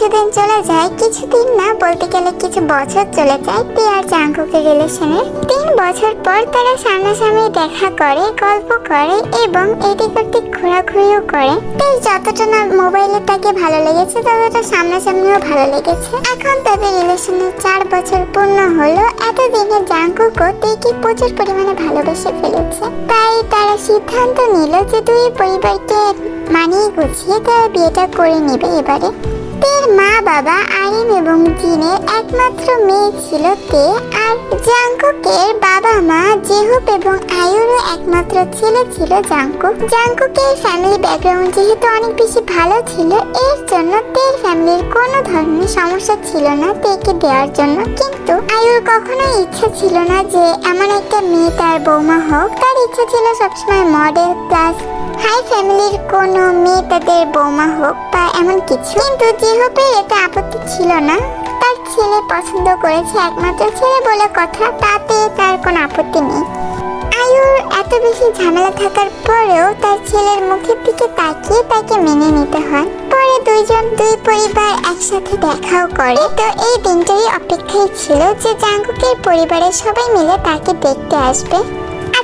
কিছুদিন চলে যায়, কিছুদিন না বলতে গেলে কিছু বছর চলে যায় তে আর জাঙ্কুকের রিলেশনের তিন বছর পর তারা সামনাসামনি দেখা করে, গল্প করে এবং এদিক ওদিক ঘোরাঘুরিও করে। তে যতটা না মোবাইলে তাকে ভালো লেগেছে, ততটা সামনাসামনিও ভালো লেগেছে। এখন তাদের রিলেশনের চার বছর পূর্ণ হলো, এতদিনে জাঙ্কুকও তেকে প্রচুর পরিমাণে ভালোবেসে ফেলেছে। তাই তারা সিদ্ধান্ত নিল যে দুই পরিবারকে মানিয়ে গুছিয়ে তারা বিয়েটা করে নেবে এবারে। তের মা বাবা আরিম এবং জিনের একমাত্র মেয়ে ছিল তে আর জাংকুকের বাবা মা জেহুপ এবং আয়ুরও একমাত্র ছেলে ছিল জাংকুক জাংকুকের ফ্যামিলি ব্যাকগ্রাউন্ড যেহেতু অনেক বেশি ভালো ছিল, এর জন্য তের ফ্যামিলির কোনো ধরনের সমস্যা ছিল না তেকে দেওয়ার জন্য। কিন্তু আয়ুর কখনোই ইচ্ছা ছিল না যে এমন একটা মেয়ে তার বৌমা হোক। তার ইচ্ছা ছিল সবসময় মডেল প্লাস ফ্যামিলির কোনো মেয়ে তাদের বৌমা হোক বা এমন কিছু। কিন্তু যেহেতু এতে আপত্তি ছিল না, তার ছেলে পছন্দ করেছে একমাত্র ছেলে বলে কথা, তাতে তার কোনো আপত্তি নেই। আয়ুর এত বেশি ঝামেলা থাকার পরেও তার ছেলের মুখের দিকে তাকিয়ে তাকে মেনে নিতে হয়। পরে দুইজন, দুই পরিবার একসাথে দেখাও করে। তো এই দিনটারই অপেক্ষায় ছিল যে জাঙ্কুকের পরিবারের সবাই মিলে তাকে দেখতে আসবে।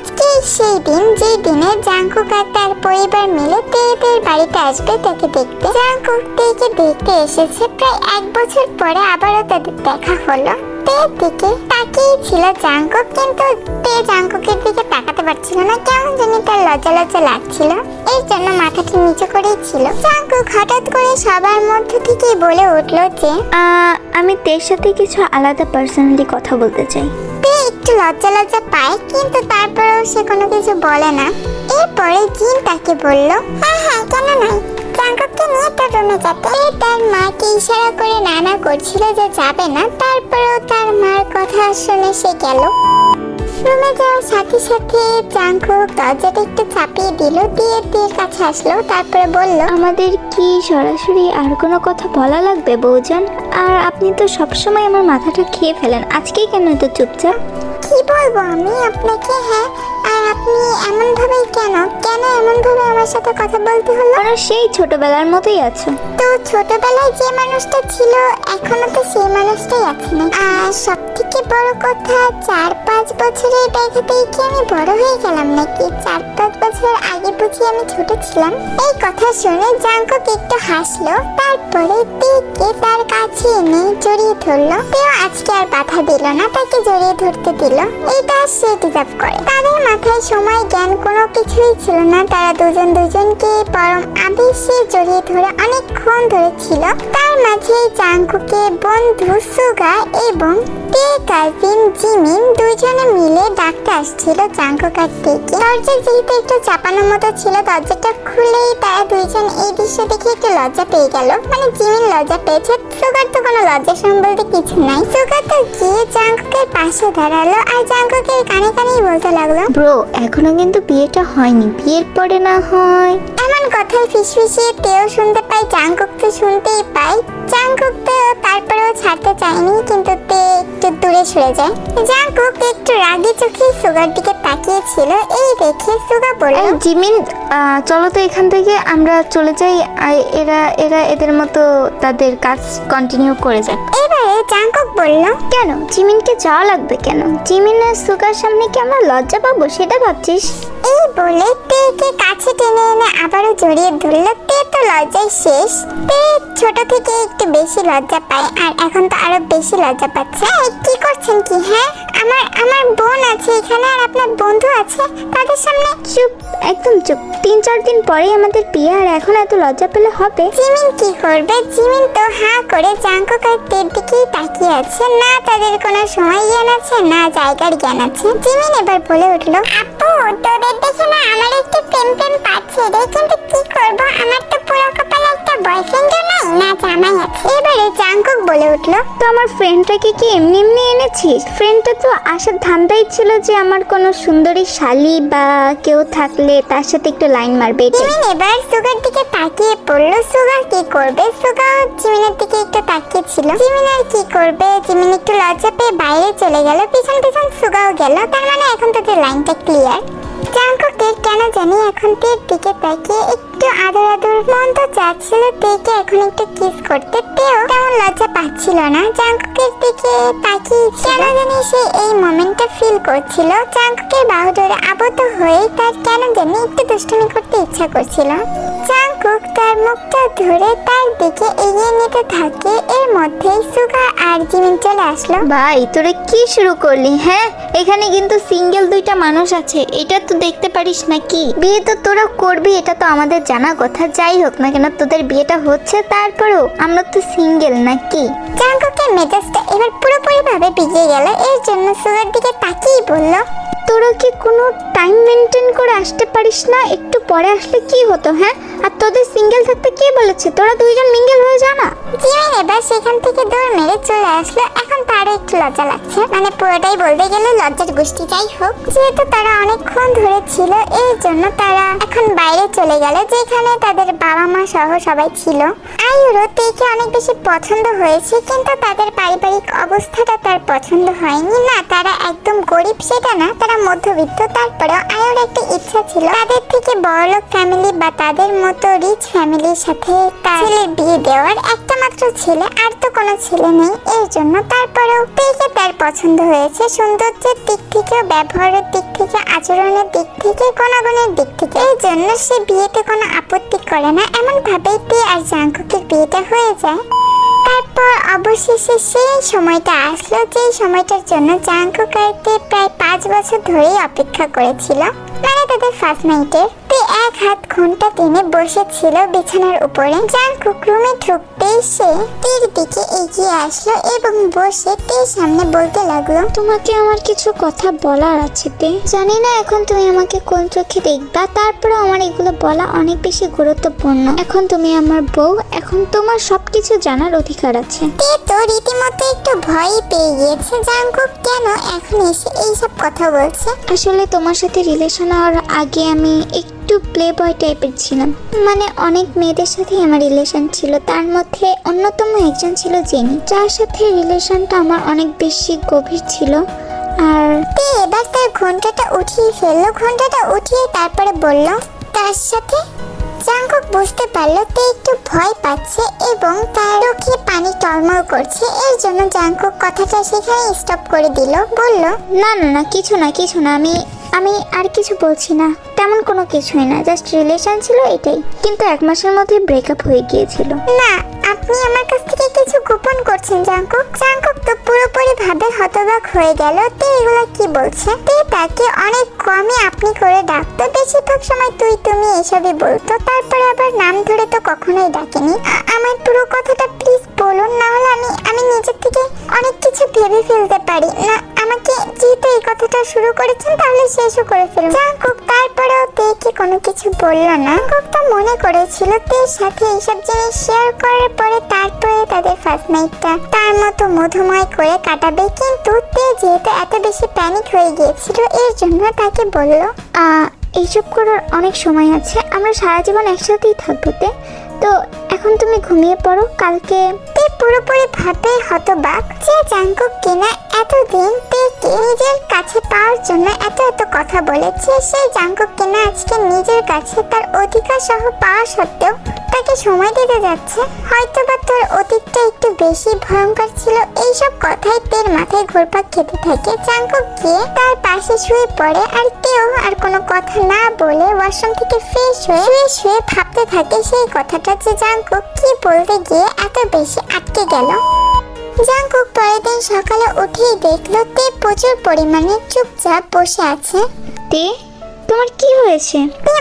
আজকে সেই দিন যেই দিনে জাঙ্কুক আর তার পরিবার মিলে তেদের বাড়িতে আসবে, তাকে দেখতে। জাঙ্কুক তেকে দেখতে এসেছে। প্রায় এক বছর পরে আবারও তাদের দেখা হলো। তের দিকে তাকিয়ে ছিল জাঙ্কুক কিন্তু তে জাঙ্কুকের দিকে তাকাতে পারছিল না। কেমন জানি তার লজ্জা লজ্জা লাগছিল। এর জন্য মাথাটা নিচু করেই ছিল। জাঙ্কুক হঠাৎ করে সবার মধ্য থেকেই বলে উঠল যে আমি তের সাথে কিছু আলাদা পার্সোনালি কথা বলতে চাই। তে একটু লজ্জা লজ্জা পায়, কিন্তু তারপরেও সে কোনো কিছু বলে না। এরপরে জিন তাকে বলল হ্যাঁ হ্যাঁ কেন নয়? জাঙ্গককে নিয়ে তার রুমে যেতে। তার মাকে ইশারা করে নানা করছিল যে যাবে না, তারপরেও তার মার কথা শুনে সে গেল। রুমে যাওয়ার সাথে সাথে জাঙ্কুক দরজাটা একটু চাপিয়ে দিল দিয়ে দিয়ে কাছে আসলো তারপরে বলল আমাদের কি সরাসরি আর কোনো কথা বলা লাগবে বৌজান আর আপনি তো সবসময় আমার মাথাটা খেয়ে ফেলেন আজকেই কেন এত চুপচাপ? কি বলব আমি আপনাকে হ্যাঁ আর আপনি এমন ভাবে কেন? কেন এমন ভাবে আমার সাথে কথা বলতে হলো? ওরা সেই ছোটবেলার মতোই আছো। তো ছোটবেলায় যে মানুষটা ছিল এখনও তো সেই মানুষটাই আছে না আর সব থেকে বড় কথা চার পাঁচ বছরের ব্যাঘাতেই কি আমি বড় হয়ে গেলাম নাকি? চার পাঁচ বছর আগে বুঝি আমি ছোট ছিলাম? এই কথা শুনে জাঙ্কক একটু হাসলো তারপরে তেকে তার কাছে এনে জড়িয়ে ধরলো। তেও আজকে আর বাধা দিল না তাকে জড়িয়ে ধরতে দিল। এটা সে ডিজার্ভ করে। তাদের মাথায় সময়, জ্ঞান কোনো কিছুই ছিল না। তারা দুজন দুজনকে পরম আবেশে জড়িয়ে ধরে অনেকক্ষণ ধরে ছিল। তার মাঝে চাঙ্কুকে বন্ধু সুগা এবং তে কাজিন জিমিন দুজনে মিলে ডাকতে আসছিল জাঙ্কুক আর দরজা যেহেতু একটু চাপানোর মতো ছিল, দরজাটা খুলেই তারা দুইজন এই দৃশ্য দেখে একটু লজ্জা পেয়ে গেল। মানে জিমিন লজ্জা পেয়েছে, সুগার তো কোনো লজ্জা সম্বলতে কিছু নাই। সুগার তো গিয়ে জাঙ্কুকের পাশে দাঁড়াল আর জাঙ্কুকের কানে কানেই বলতে লাগল, ব্রো, এখনও কিন্তু বিয়েটা হয়নি, বিয়ের পরে না হয়? এমন কথায় ফিসফিসিয়ে তেও শুনতে পাই জাংকুক তো শুনতেই পাই জাংকুক তো তারপরেও ছাড়তে চায়নি, কিন্তু তে একটু দূরে সরে যায়। জাংকুক একটু রাগি চোখে সুগার দিকে তাকিয়েছিল এই দেখে সুগা বলল জিমিন চলো তো এখান থেকে আমরা চলে যাই এরা এরা এদের মতো তাদের কাজ কন্টিনিউ করে যাক। এবারে জাংকুক বলল কেন? জিমিনকে যাওয়া লাগবে কেন? জিমিনের সুগার সামনে কি আমরা লজ্জা পাবো সেটা ভাবছিস? বলে তেকে কাছে টেনে এনে আবারও জড়িয়ে ধরল। তে তো লজ্জায় শেষ। তে ছোট থেকে একটু বেশি লজ্জা পায় আর এখন তো আরও বেশি লজ্জা পাচ্ছে। কি করছেন কি হ্যাঁ? আমার আমার বোন আছে এখানে আর আপনার বন্ধু আছে? তাদের সামনে চুপ একদম চুপ। তিন চার দিন পরেই আমাদের বিয়ে আর এখন এত লজ্জা পেলে হবে? জিমিন কি করবে? জিমিন তো হাঁ করে জাঙ্কুক আর তের দিকেই তাকিয়ে আছে। না তাদের কোনো সময় জ্ঞান আছে না জায়গার জ্ঞান আছে। জিমিন এবার বলে উঠল আপু তোদের দেখে না আমার একটু প্রেম প্রেম পাচ্ছে। রে কিন্তু কি করব? আমার তো পুরো কপালে একটা বয়ফ্রেন্ডও নাই। না জামাই আছে। এবারে জাঙ্কুক বলে উঠল তো আমার ফ্রেন্ডটাকে কি এমনি এমনি এনেছিস? ফ্রেন্ডটা তো আসার ধান্দাই ছিল যে আমার কোনো সুন্দরী শালি বা কেউ থাকলে তার সাথে একটু লাইন মারবে। জিমিন এবার সুগার দিকে তাকিয়ে পড়ল। সুগার কি করবে? সুগার জিমিনের দিকে একটু তাকিয়ে ছিল জিমিন আর কি করবে? জিমিন একটু লজ্জা পেয়ে বাইরে চলে গেল। পিছন পিছন সুগাও গেল। তার মানে এখন তাদের লাইনটা ক্লিয়ার জাঙ্কুকের কেন জানি এখন তের দিকে তাকিয়ে একটু আদর আদর মন তো চাচ্ছিল, তেকে এখন একটু কিস করতে। তেও তেমন লজ্জা পাচ্ছিল না। জাঙ্কুকের দিকে তাকিয়ে কেন জানি সে এই মোমেন্টটা ফিল করছিল। জাঙ্কুকের বাহু ধরে আবদ্ধ হয়ে তার কেন জানি একটু দুষ্টুমি করতে ইচ্ছা করছিল। জাঙ্কুক তার মুখটা ধরে তার দিকে এগিয়ে নিতে থাকে। এর মধ্যেই সুগা আর জিমিন চলে আসলো। ভাই তোরা কি শুরু করলি হ্যাঁ? এখানে কিন্তু সিঙ্গেল দুইটা মানুষ আছে এটা তো দেখতে পারিস নাকি? বিয়ে তো তোরা করবি এটা তো আমাদের জানা কথা। যাই হোক না কেন তোদের বিয়েটা হচ্ছে তারপরেও আমরা তো সিঙ্গেল নাকি? জাঙ্কুকের মেজাজটা এবার পুরোপুরি ভাবে বিগড়ে গেল এর জন্য সুগার দিকে তাকিয়ে বলল তোরা কি কোনো টাইম মেনটেন করে আসতে পারিস না? একটু পরে আসলে কি হতো হ্যাঁ? আর তোদের সিঙ্গেল থাকতে কে বলেছে? তোরা দুইজন মিঙ্গেল হয়ে যা না। জিমিন এবার সেখান থেকে দৌড় মেরে চলে আসলো। এখন তারও একটু লজ্জা লাগছে। মানে পুরোটাই বলতে গেলে লজ্জার গোষ্ঠী, যাই হোক। যেহেতু তারা অনেকক্ষণ ধরে ছিল এই জন্য তারা এখন বাইরে চলে গেল, যেখানে তাদের বাবা মা সহ সবাই ছিল। আয়ুরও তেকে অনেক বেশি পছন্দ হয়েছে, কিন্তু তাদের পারিবারিক অবস্থাটা তার পছন্দ হয়নি। না, তারা একদম গরিব, সেটা না। তারা মধ্যবিত্ত, তারপরেও আয়ুর একটা ইচ্ছা ছিল তাদের থেকে বড়লোক ফ্যামিলি বা তাদের মতো রিচ ফ্যামিলির সাথে তার ছেলের বিয়ে দেওয়ার একটা মাত্র ছেলে আর তো কোনো ছেলে নেই। এর জন্য তারপরেও তেকে তার পছন্দ হয়েছে সৌন্দর্যের দিক থেকে ব্যবহারের দিক থেকে, আচরণের দিক থেকে, গুণাগুণের দিক থেকে। এই জন্য সে বিয়েতে কোনো আপত্তি করে না। এমন ভাবেই আর জাঙ্কুকের বিয়েটা হয়ে যায়। তারপর অবশেষে সেই সময়টা আসলো যে সময়টার জন্য জাঙ্কু আর প্রায় পাঁচ বছর ধরেই অপেক্ষা করেছিল মানে তাদের ফার্স্ট নাইটের তে এক হাত ঘণ্টা টেনে বসেছিল বিছানার উপরে জাঙ্কুক রুমে ঢুকতেই সে তীর দিকে এগিয়ে আসলো এবং বসে তে সামনে বলতে লাগল তোমাকে আমার কিছু কথা বলার আছে তে জানি না এখন তুমি আমাকে কোন চোখে দেখবা তারপরে আমার এগুলো বলা অনেক বেশি গুরুত্বপূর্ণ। এখন তুমি আমার বউ এখন তোমার সবকিছু জানার অধিকার আছে। তে তো রীতিমতো একটু ভয় পেয়ে গিয়েছে জাঙ্কুক কেন এখন এসে এইসব কথা বলছে? আসলে তোমার সাথে রিলেশন হওয়ার আগে আমি একটু প্লে বয় টাইপের ছিলাম। মানে অনেক মেয়েদের সাথে আমার রিলেশন ছিল। তার মধ্যে অন্যতম একজন ছিল জেনি। যার সাথে রিলেশনটা আমার অনেক বেশি গভীর ছিল। আর এবার তার ঘন্টাটা উঠিয়ে ফেলল। ঘন্টাটা উঠিয়ে তারপরে বলল তার সাথে? জাঙ্কুক বুঝতে পারল তে একটু ভয় পাচ্ছে এবং তার চোখে পানি টলমল করছে। এর জন্য জাঙ্কুক কথাটা সেখানে স্টপ করে দিল। বলল না না না কিছু না কিছু না। আমি আমি আর কিছু বলছি না। তেমন কোনো কিছুই না, জাস্ট রিলেশন ছিল এটাই। কিন্তু এক মাসের মধ্যে ব্রেকআপ হয়ে গিয়েছিল। না আপনি আমার কাছ থেকে কিছু গোপন করছেন জাঙ্কুক জাঙ্কুক তো পুরোপুরি ভাবে হতবাক হয়ে গেল। তে এগুলো কি বলছে? তে তাকে অনেক কমই আপনি করে ডাকতো বেশিরভাগ সময় তুই তুমি এসবই বলতো। তারপরে আবার নাম ধরে তো কখনোই ডাকেনি। আমার পুরো কথাটা প্লিজ বলুন, না হলে আমি আমি নিজের থেকে অনেক কিছু ভেবে ফেলতে পারি। না, আমাকে যেহেতু এই কথাটা শুরু করেছেন, তাহলে শেষও করে ফেলুন। জাঙ্কুক তারপরেও তে কি কোনো কিছু বলল না? জাঙ্কুক তো মনে করেছিল তের সাথে এইসব জিনিস শেয়ার করার পরে তারপরে তাদের ফার্স্ট নাইটটা তার মতো মধুময় করে কাটাবে। কিন্তু তে যেহেতু এত বেশি প্যানিক হয়ে গিয়েছিল, এর জন্য তাকে বলল এইসব করার অনেক সময় আছে। আমরা সারা জীবন একসাথেই থাকব তে। তো এখন তুমি ঘুমিয়ে পড়ো, কালকে তে পুরোপুরি ভাবে হতবাক যে জাঙ্কুক কিনা এতদিন তেকে নিজের কাছে পাওয়ার জন্য এত এত কথা বলেছে, সেই জাঙ্কুক কিনা আজকে নিজের কাছে তার অধিকার সহ পাওয়া সত্ত্বেও তাকে সময় দিতে যাচ্ছে হয়তো বা তোর অতীতটা একটু বেশি ভয়ঙ্কর ছিল। এইসব কথাই তের মাথায় ঘুরপাক খেতে থাকে। জাঙ্কুক গিয়ে তার পাশে শুয়ে পড়ে আর কেউ আর কোনো কথা না বলে ওয়াশরুম থেকে ফ্রেশ হয়ে শুয়ে শুয়ে ভাবতে থাকে সেই কথাটা যে জাঙ্কুক কি বলতে গিয়ে এত বেশি আটকে গেল। জাঙ্কুক পরের দিন সকালে উঠেই দেখল তে প্রচুর পরিমাণে চুপচাপ বসে আছে। তে তোমার কি হয়েছে?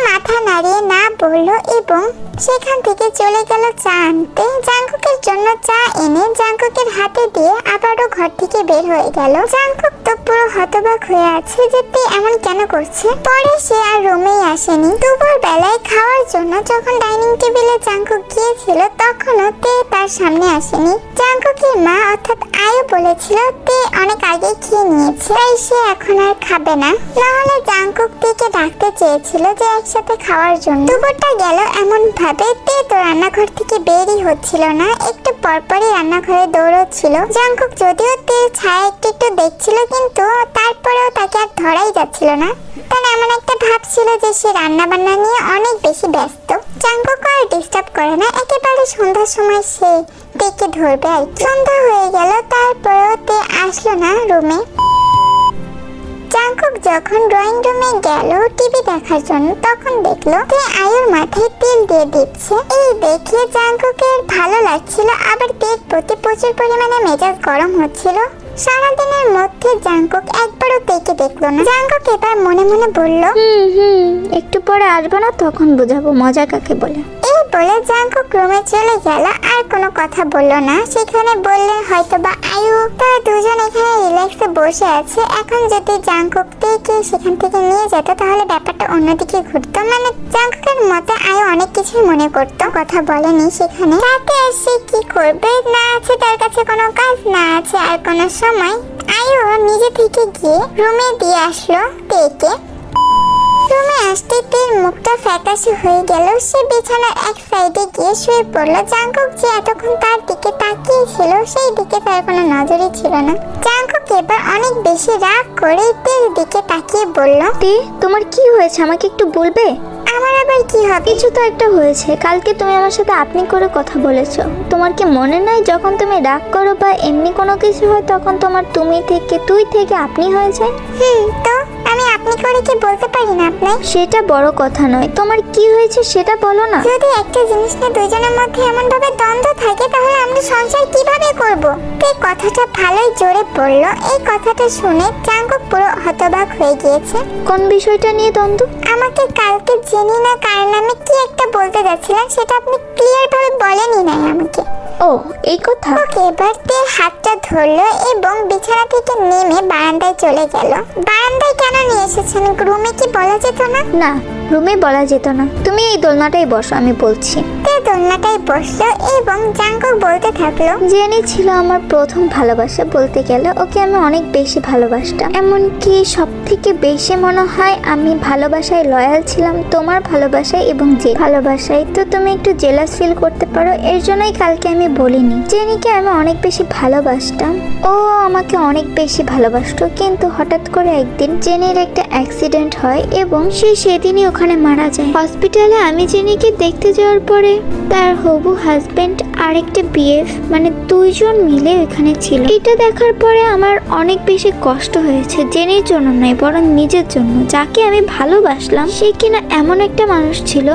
মাথা নাড়িয়ে না বলল, এবং সেখান থেকে চলে গেল চা আনতে। জাঙ্কুকের জন্য চা এনে জাঙ্কুকের হাতে দিয়ে আবারও ঘর থেকে বের হয়ে গেল। জাঙ্কুক তো পুরো হতবাক হয়ে আছে যে তে এমন কেন করছে। পরে সে আর রুমেই আসেনি। দুপুর বেলায় খাওয়ার জন্য যখন ডাইনিং টেবিলে জাঙ্কুক গিয়েছিল, তখনও তে তার সামনে আসেনি। জাঙ্কুকের মা অর্থাৎ আয়ু বলেছিল তে অনেক আগে খেয়ে নিয়েছে, তাই সে এখন আর খাবে না। নাহলে জাঙ্কুক তেকে ডাকতে চেয়েছিল যে একসাথে খাওয়ার জন্য। দুপুরটা গেল এমন ভাবে তে তো রান্নাঘর থেকে বেরই হচ্ছিল না। একটু পরপরই রান্নাঘরে দৌড়চ্ছিল। জাঙ্কুক যদিও তে ছায়া একটু একটু দেখছিল, কিন্তু তারপরেও তাকে আর ধরাই যাচ্ছিল না। তার এমন একটা ভাব ছিল যে সে রান্না বান্না নিয়ে অনেক বেশি ব্যস্ত। জাঙ্কুকে আর ডিস্টার্ব করে না, একেবারে সন্ধ্যার সময় সে তেকে ধরবে আর। সন্ধ্যা হয়ে গেল, তারপরেও তে আসলো না রুমে জাঙ্কুক যখন ড্রয়িং রুমে গেল, টিভি দেখার জন্য তখন দেখল যে আয়ুর মাথায় তেল দিয়ে দিচ্ছে। এই দেখে জাঙ্কুকের ভালো লাগছিল, আবার তেল প্রতি প্রচুর পরিমাণে মেজাজ গরম হচ্ছিল। সারাদিনের মধ্যে জাঙ্কুক একবারও তেকে দেখল না। জাঙ্কুক এবার মনে মনে বলল হুম হুম একটু পরে আসব না তখন বোঝাবো মজা কাকে বলে। এই বলে জাঙ্কুক রুমে চলে গেল আর কোনো কথা বলল না। সেখানে বললেন হয়তো বা আয়ু তারা দুজন এখানে রিল্যাক্সে বসে আছে। এখন যদি জাঙ্কুক থেকে সেখান থেকে নিয়ে যেত তাহলে ব্যাপারটা অন্যদিকে ঘুরতো। মানে জাঙ্কুকের মতে আয়ু অনেক কিছুই মনে করতো। কথা বলেনি সেখানে। রাতে এসে কি করবে? না আছে তার কাছে কোনো কাজ না আছে আর কোনো সময় আয়ু নিজে থেকে গিয়ে রুমে দিয়ে আসলো তেকে রুমে আসতে তের মুখটা ফ্যাকাশে হয়ে গেল। সে বিছানার এক সাইডে গিয়ে শুয়ে পড়ল। জাঙ্কুক যে এতক্ষণ তার দিকে তাকিয়ে ছিল, সেই দিকে তার কোনো নজরই ছিল না। জাঙ্কুক এবার অনেক বেশি রাগ করে তের দিকে তাকিয়ে বলল, তে, তোমার কি হয়েছে? আমাকে একটু বলবে? আমার আবার কি হবে? কিছু তো একটা হয়েছে। কালকে তুমি আমার সাথে আপনি করে কথা বলেছ। তোমার কি মনে নাই যখন তুমি রাগ করো বা এমনি কোনো কিছু হয় তখন তোমার তুমি থেকে তুই থেকে আপনি হয়ে যায়? হুম তো আমি আপনি করে কি বলতে পারি না আপনি সেটা বড় কথা নয়। তোমার কি হয়েছে সেটা বলো না। যদি একটা জিনিস নিয়ে দুজনের মধ্যে এমন ভাবে দ্বন্দ্ব থাকে তাহলে আমরা সংসার কীভাবে করব? এই কথাটা ভালোই জোরে পড়ল এই কথাটা শুনে চাঙ্কুক পুরো হতবাক হয়ে গিয়েছে। কোন বিষয়টা নিয়ে দ্বন্দ্ব? আমাকে কালকে জেনে না কার নামে কি একটা বলতে যাচ্ছিলেন সেটা আপনি ক্লিয়ার ভাবে বলেনি নাই আমাকে। ও এই কথা? ওকে এবার তে হাতটা ধরলো এবং বিছানা থেকে নেমে বারান্দায় চলে গেল। বারান্দায় কেন নিয়ে এসেছেন? রুমে কি বলা যেত না? না রুমে বলা যেত না। তুমি এই দোলনাটাই বসো আমি বলছি। তে দোলনাটাই বসল এবং জাঙ্কুক বলতে থাকল জেনে ছিল আমার প্রথম ভালোবাসা বলতে গেলে ওকে আমি অনেক বেশি ভালোবাসতাম। এমনকি সব থেকে বেশি মনে হয় আমি ভালোবাসায় লয়াল ছিলাম তোমার ভালোবাসায় এবং যে ভালোবাসায় তো তুমি একটু জেলাস ফিল করতে পারো, এর জন্যই কালকে আমি বলিনি। জেনিকে আমি অনেক বেশি ভালোবাসতাম। ও আমাকে অনেক বেশি ভালোবাসত, কিন্তু হঠাৎ করে একদিন জেনির একটা অ্যাক্সিডেন্ট হয় এবং সে সেদিনই ওখানে মারা যায়। হসপিটালে আমি জেনিকে দেখতে যাওয়ার পরে তার হবু হাজবেন্ড আরেকটা বিএফ মানে দুইজন মিলে ওখানে ছিল। এটা দেখার পরে আমার অনেক বেশি কষ্ট হয়েছে জেনের জন্য নয়, বরং নিজের জন্য, যাকে আমি ভালোবাসলাম সে কিনা এমন একটা মানুষ ছিল।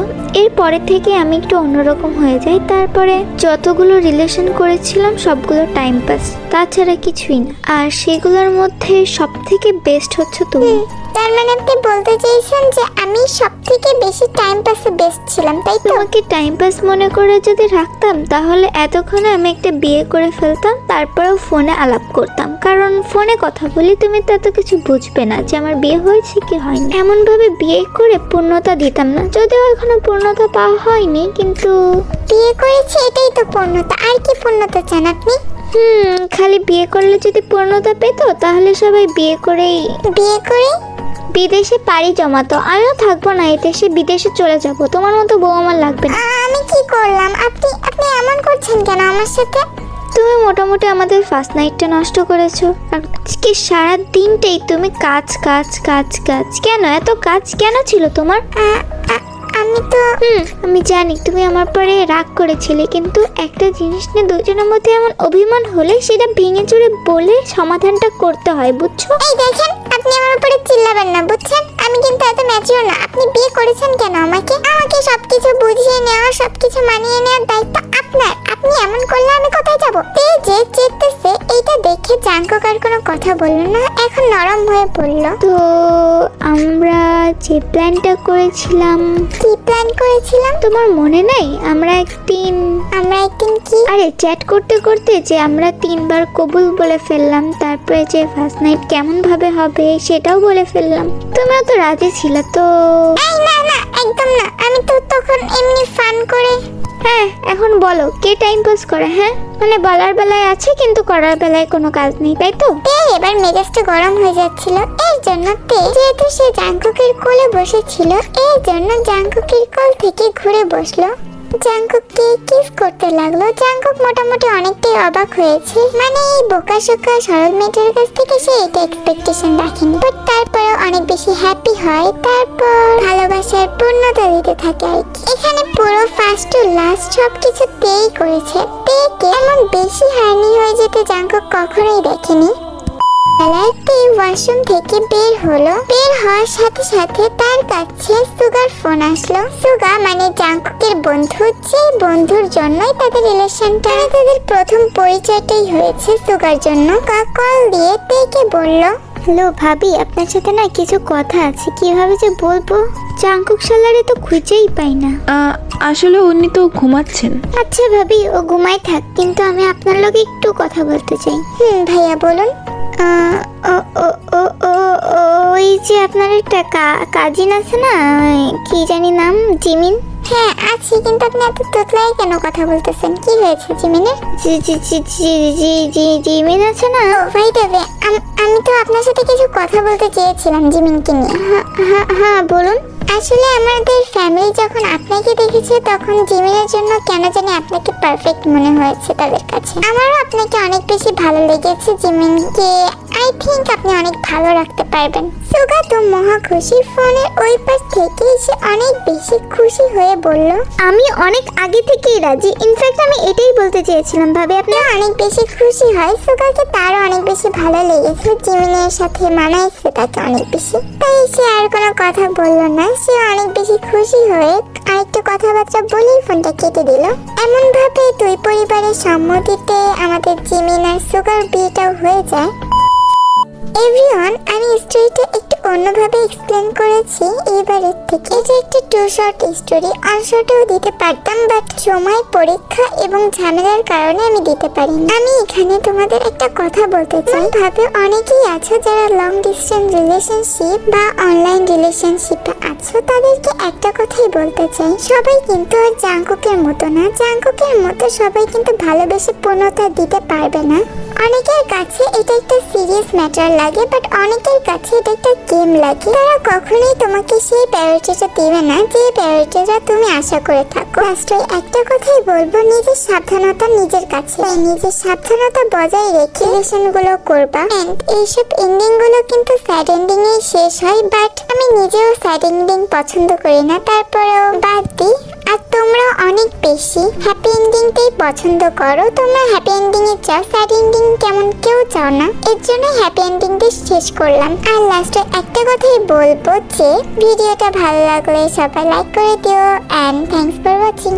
এরপরে থেকে আমি একটু অন্যরকম হয়ে যাই। তারপরে যতগুলো রিলেশন করেছিলাম, সবগুলো টাইম পাস তাছাড়া কিছুই না। আর সেগুলোর মধ্যে সব থেকে বেস্ট হচ্ছে তুমি। তার মানে আপনি বলতে চাইছেন যে আমি সব থেকে বেশি টাইম পাসে বেস্ট ছিলাম তাই তো? তোমাকে টাইম পাস মনে করে যদি রাখতাম তাহলে এতক্ষণে আমি একটা বিয়ে করে ফেলতাম তারপরেও ফোনে আলাপ করতাম। কারণ ফোনে কথা বলি তুমি তো এত কিছু বুঝবে না যে আমার বিয়ে হয়েছে কি হয়নি। এমনভাবে বিয়ে করে পূর্ণতা দিতাম না। যদিও এখনও পূর্ণতা পাওয়া হয়নি কিন্তু বিয়ে করেছি এটাই তো পূর্ণতা। আর কি পূর্ণতা চান আপনি? হুম খালি বিয়ে করলে যদি পূর্ণতা পেতো তাহলে সবাই বিয়ে করেই বিয়ে করে? বিদেশে পাড়ি জমাতো। আমিও থাকব না এতে সে বিদেশে চলে যাব। তোমার মতো বউ আমার লাগবে না। আমি কি করলাম? আপনি আপনি এমন করছেন কেন আমার সাথে? তুমি মোটামুটি আমাদের ফার্স্ট নাইটটা নষ্ট করেছ। আজকে সারা দিনটাই তুমি কাজ কাজ কাজ কাজ। কেন? এত কাজ কেন ছিল তোমার? আ- আ- আমি তো আমি জানি তুমি আমার পরে রাগ করেছিলে কিন্তু একটা জিনিস নিয়ে দুজনের মধ্যে এমন অভিমান হলে সেটা ভেঙে চুরে বলে সমাধানটা করতে হয় বুঝছ? এই দেখেন আপনি আমার উপরে চিল্লাবেন না বুঝছেন? আমি কিন্তু এত ম্যাচিওর না। আপনি বিয়ে করেছেন কেন আমাকে? আমাকে সবকিছু বুঝিয়ে নেওয়া সবকিছু মানিয়ে নেওয়ার দায়িত্ব আপনার আপনি এমন করলে আমি কোথায় যাব? তে যে চেতেছে এইটা দেখে জাঙ্কক আর কোনো কথা বলল না এখন নরম হয়ে পড়ল। তো আমরা যে প্ল্যানটা করেছিলাম কি প্ল্যান করেছিলাম? তোমার মনে নাই? আমরা একদিন আমরা একদিন কি? আরে চ্যাট করতে করতে যে আমরা তিনবার কবুল বলে ফেললাম তারপরে যে ফার্স্ট নাইট কেমন ভাবে হবে সেটাও বলে ফেললাম। তুমিও তো রাজি ছিল তো এই না হ্যাঁ এখন বলো, কে টাইম পাস করে হ্যাঁ? মানে বলার বেলায় আছে, কিন্তু করার বেলায় কোনো কাজ নেই, তাই তো? তে, এবার মেজাজটা গরম হয়ে যাচ্ছিল। এই জন্য তে, যেহেতু সে জাঙ্কুকের কোলে বসেছিল এই জন্য জাঙ্কুকের কোল থেকে ঘুরে বসল। জাঙ্কুককে কিস করতে লাগল? জাঙ্কুক মোটামুটি অনেকটাই অবাক হয়েছে। মানে এই বোকা শোকা সরল মেয়েটার কাছ থেকে সে এটা এক্সপেকটেশন রাখেনি। বাট তারপরেও অনেক বেশি হ্যাপি হয়। তারপর ভালোবাসার পূর্ণতা দিতে থাকে আর কি। এখানে পুরো ফার্স্ট টু লাস্ট সব কিছু তেই করেছে। তেকে এমন বেশি হার্নি হয়ে যেতে জাঙ্কুক কখনোই দেখেনি। বেলায় তে ওয়াশরুম থেকে বের হলো। বের হওয়ার সাথে সাথে তার কাছে সুগার ফোন আসলো। সুগা মানে জাঙ্কুকের বন্ধু যে বন্ধুর জন্যই তাদের রিলেশনটা। তাদের প্রথম পরিচয়টাই হয়েছে সুগার জন্য। কল দিয়ে তেকে বলল হ্যালো ভাবি আপনার সাথে না কিছু কথা আছে কীভাবে যে বলব? চাঙ্কুক সালারে তো খুঁজেই পাই না। আহ, আসলে উনি তো ঘুমাচ্ছেন। আচ্ছা ভাবি ও ঘুমাই থাক কিন্তু আমি আপনার লগে একটু কথা বলতে চাই। হুম ভাইয়া বলুন। ওই যে আপনার একটা কাজিন আছে না কি জানি নাম জিমিন? হ্যাঁ আছি কিন্তু আপনি এত তোতলাই কেন কথা বলতেছেন? কি হয়েছে জিমিনের? জি জি জি জি জি জিমিন আছে না? ভাই দেবে আমি তো আপনার সাথে কিছু কথা বলতে চেয়েছিলাম জিমিনকে নিয়ে। হ্যাঁ হ্যাঁ হ্যাঁ বলুন। আসলে আমাদের ফ্যামিলি যখন আপনাকে দেখেছে তখন জিমিনের জন্য কেন জানি আপনাকে পারফেক্ট মনে হয়েছে তাদের কাছে। আমারও আপনাকে অনেক বেশি ভালো লেগেছে জিমিনকে। আই থিংক আপনি অনেক ভালো রাখতে পারবেন। সুগা তো মহা খুশি। ফোনের ওই পাশ থেকে সে অনেক বেশি খুশি হয়ে বলল আমি অনেক আগে থেকেই রাজি। ইনফ্যাক্ট আমি এটাই বলতে চেয়েছিলাম ভাবে আপনি অনেক বেশি খুশি হয়। সুগাকে তারও অনেক বেশি ভালো লেগেছে জিমিনের সাথে মানাইছে তাকে অনেক বেশি। তাই সে আর কোনো কথা বলল না, সে অনেক বেশি খুশি হয়ে আরেকটু কথাবার্তা বলেই ফোনটা কেটে দিল। এমন ভাবে দুই পরিবারের সম্মতিতে আমাদের জিমিন আর সুগার বিয়েটাও হয়ে যায়। এভরিওয়ান, আমি স্টোরিটা একটু অন্যভাবে এক্সপ্লেন করেছি এবারের থেকে। এটা একটা টু শর্ট স্টোরি অন শর্টেও দিতে পারতাম বাট সময়, পরীক্ষা এবং ঝামেলার কারণে আমি দিতে পারি আমি এখানে তোমাদের একটা কথা বলতে চাই। ভাবে অনেকেই আছো যারা লং ডিস্টেন্স রিলেশনশিপ বা অনলাইন রিলেশনশিপে আছো, তাদেরকে একটা কথাই বলতে চাই। সবাই কিন্তু আর জাঙ্কুকের মতো না। জাঙ্কুকের মতো সবাই কিন্তু ভালোবেসে পূর্ণতা দিতে পারবে না। অনেকের কাছে এটা একটা সিরিয়াস ম্যাটার লাগে বাট অনেকের কাছে এটা একটা গেম লাগে। তারা কখনোই তোমাকে সেই প্রায়োরিটিটা দিবে না, যে প্রায়োরিটিটা তুমি আশা করে থাকো। লাস্টে একটা কথাই বলব, নিজের সাবধানতা নিজের কাছে। নিজের সাবধানতা বজায় রেখে রিলেশনগুলো করবা। এন্ড এইসব এন্ডিংগুলো কিন্তু স্যাড এন্ডিং এ শেষ হয় বাট আমি নিজেও স্যাড এন্ডিং পছন্দ করি না। তারপরেও বাদ দিই। আর তোমরা অনেক বেশি হ্যাপি এন্ডিংটাই পছন্দ করো। তোমরা হ্যাপি এন্ডিং এ চাও স্যাড এন্ডিং কেমন কেউ চাও না। এর জন্য হ্যাপি এন্ডিংটা শেষ করলাম। আর লাস্টে একটা কথাই বলব যে ভিডিওটা ভালো লাগলে সবাই লাইক করে দিও অ্যান্ড থ্যাংকস ফর ওয়াচিং